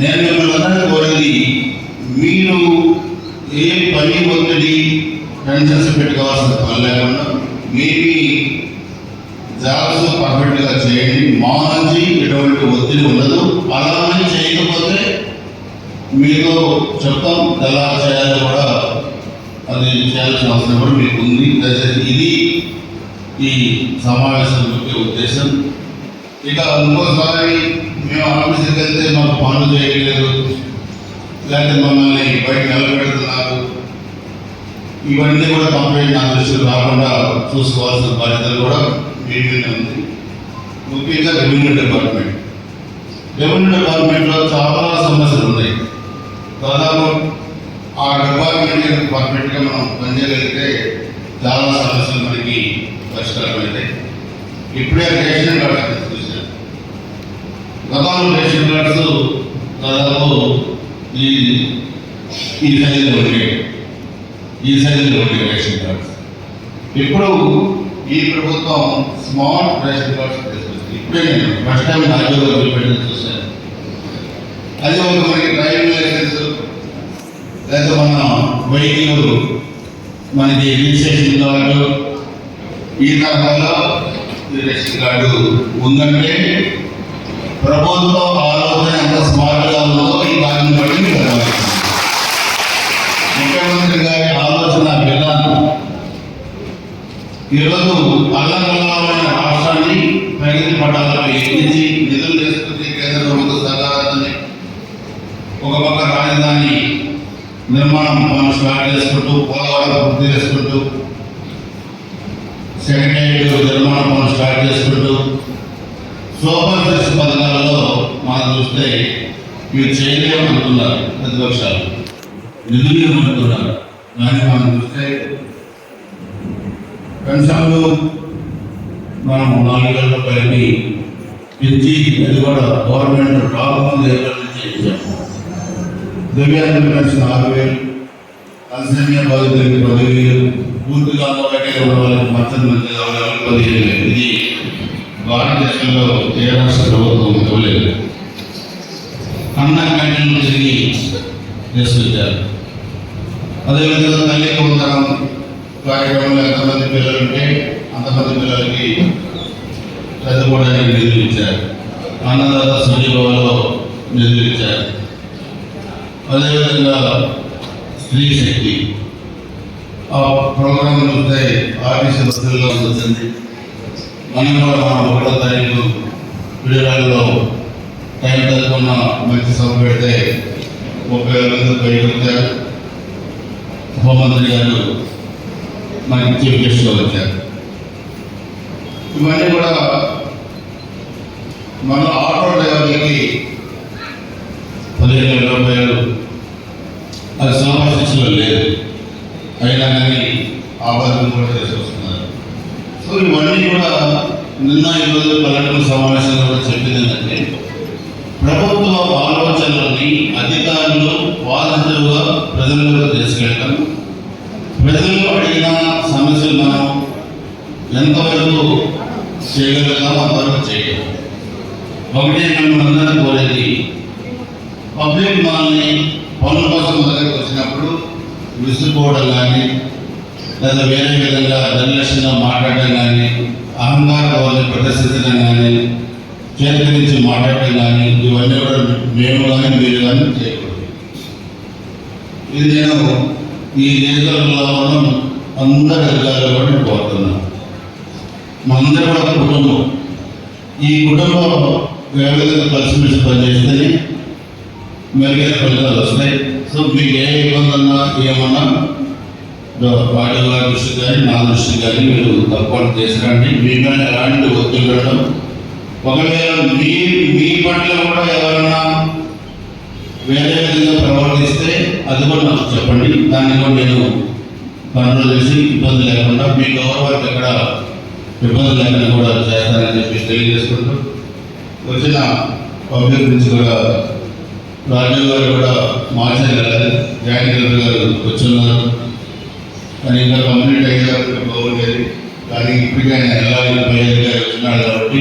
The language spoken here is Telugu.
నేను మిమ్మల్ని అందరినీ మీరు ఏ పని ఒత్తిడి టెన్షన్స్ పెట్టుకోవాల్సిన పని లేకుండా మీ జాబ్స్ పర్ఫెక్ట్గా చేయండి. మా నుంచి ఎటువంటి ఒత్తిడి ఉండదు. అలా చేయకపోతే మీతో చెప్తాం. ఎలా చేయాలో కూడా అది చేయాల్సిన అవసరం కూడా మీకు ఉంది. దయచేసి ఇది ఈ సమావేశం యొక్క ఉద్దేశం. ఇక ఇంకోసారి మేము ఆఫీస్కి వెళ్తే మాకు పనులు చేయట్లేదు. లేకపోతే మమ్మల్ని బయట నిలబెడుతున్నారు ఇవన్నీ కూడా కంప్లైంట్ నా రాకుండా చూసుకోవాల్సిన బాధ్యత కూడా మీ ఉంది. ముఖ్యంగా రెవెన్యూ డిపార్ట్మెంట్. రెవెన్యూ డిపార్ట్మెంట్లో చాలా సమస్యలు ఉన్నాయి. దాదాపు ఆ డిపార్ట్మెంట్ డిపార్ట్మెంట్గా మనం పనిచేయగలిగితే చాలా సమస్యలు మనకి పరిష్కారం అవుతాయి ఇప్పుడే రేషన్ కార్డు చూసాను గతంలో రేషన్ కార్డ్స్ దాదాపు ఈ ఈ సైజులో ఉండేవి ఈ సైజులో ఉండేవి రేషన్ కార్డ్స్ ఇప్పుడు ఈ ప్రభుత్వం స్మార్ట్ రేషన్ కార్డ్స్ తీసుకొచ్చింది ఇప్పుడే నేను ఫస్ట్ టైం నాలుగు పెట్టిన చూశాను. అది ఒక మనకి డ్రైవింగ్ లైసెన్స్ లేదా మన వెహికల్ మనకి రిజిస్ట్రేషన్ కార్డు ఈ తరహాలో రేషన్ కార్డు ఉందంటే ప్రభుత్వ ఆలోచన ఎంత స్మార్ట్గా ఉందో ఈ దాన్ని బట్టి ముఖ్యమంత్రి గారి ఆలోచన విధానం. ఈరోజు అల్లకల్లమైన రాష్ట్రాన్ని ప్రగతి పట్టాలపై ఎక్కించి నిధులు తీసుకుంటే కేంద్ర ప్రభుత్వ సహకారాన్ని ఒక పక్క రాజధాని నిర్మాణం మనం స్టార్ట్ చేసుకుంటూ పోలవరం పూర్తి చేసుకుంటూ సెక్రటేరియట్ నిర్మాణం మనం స్టార్ట్ చేసుకుంటూ సూపర్ సిక్స్ పథకాలలో మనం చూస్తే మీరు చేయలేము అనుకున్నారు ప్రతిపక్షాలు. నిధులు ఇవ్వమంటున్నారు కానీ మనం చూస్తే పెన్షన్లు మనం నాలుగు వేల రూపాయలని పెంచి అది కూడా గవర్నమెంట్ రాకముందు ఏళ్ళ నుంచి ఇచ్చాము దివ్యాంగుల పెన్షన్ ఆరు వేలు అల్సీమియా బాధితులకి పదివేలు పూర్తిగా అందుబాటులో ఉన్న వాళ్ళకి మద్దతు మంది పదిహేను వేలు. ఇది భారతదేశంలో ఏ రాష్ట్ర ప్రభుత్వం ఇవ్వలేదు. అన్న క్యాంటీన్లు తిరిగి తీసుకొచ్చారు అదేవిధంగా తల్లి వందనం కార్యక్రమంలో ఎంతమంది పిల్లలు ఉంటే అంతమంది పిల్లలకి చదువుకోవడానికి నిధులు ఇచ్చారు. అన్నదాత సుజీభవలో నిధులు ఇచ్చారు. అదేవిధంగా స్త్రీ శక్తి. ఆ ప్రోగ్రాం చూస్తే ఆర్టీసీ బస్సుల్లో వచ్చింది మనం కూడా ఒకటో తారీఖు విడుదలలో టైం తక్కువ మంచి సభ పెడితే ముప్పై వేల మంది పైకి హోంమంత్రి గారు మనకి చీఫ్ గెస్ట్గా వచ్చారు. ఇవన్నీ కూడా మన ఆటో డ్రైవర్లకి పదిహేను వేల రూపాయలు అది సూపర్ లేదు అయినా కానీ ఆపాదన కూడా చేసుకొస్తున్నారు ఇవన్నీ కూడా నిన్న ఈరోజు పర్యటన సమావేశంలో కూడా చెప్పింది ఏంటంటే ప్రభుత్వ ఆలోచనలని అధికారులు పాజిటివ్గా ప్రజలకు తీసుకెళ్ళటం ప్రజలు అడిగిన సమస్యలు మనం ఎంతవరకు చేయగలుగుతాం అంతవరకు చేయగలం. ఒకటి మేము అందరం కోరేది పబ్లిక్ మనల్ని పనుల కోసం దగ్గరికి వచ్చినప్పుడు విసురుకోవడం కానీ లేదా వేరే విధంగా నిర్లక్ష్యంగా మాట్లాడడం కానీ అహంకార భావాన్ని ప్రదర్శించడం కానీ చేతరించి మాట్లాడటం కానీ ఇవన్నీ కూడా మేము కానీ మీరు కానీ చేయకూడదు. ఇది నేను ఈ నియోజకవర్గంలో అందరి అధికారులు కూడా నేను కోరుతున్నాను. మనందరూ కూడా కుటుంబం. ఈ కుటుంబం వేగంగా కలిసిమెలిసి పనిచేస్తే మెరుగైన ఫలితాలు వస్తాయి. సో మీకు ఏ ఇబ్బంది ఉన్నా ఏమన్నా వాటి వారి దృష్టి కానీ నా దృష్టి కానీ మీరు తప్పకుండా తీసుకురండి మీ మీద ఎలాంటి ఒత్తిడి పెట్టడం ఒకవేళ మీ మీ పట్ల కూడా ఎవరైనా వేరే విధంగా ప్రవర్తిస్తే అది కూడా నాకు చెప్పండి. దాన్ని కూడా నేను కంట్రోల్ చేసి ఇబ్బంది లేకుండా మీ గౌరవానికి ఎక్కడ ఇబ్బంది లేకుండా కూడా చేస్తానని చెప్పి తెలియజేసుకుంటూ వచ్చిన పబ్లిక్ నుంచి కూడా రాజీవ్ గారు కూడా మార్చారు గారు జాయిన్ గారు వచ్చున్నారు. మరి ఇంకా కంప్లీట్ అయ్యేదాకా బాగుండేది కానీ ఇప్పటికైనా ఎలా ఇరవై ఐదు కాబట్టి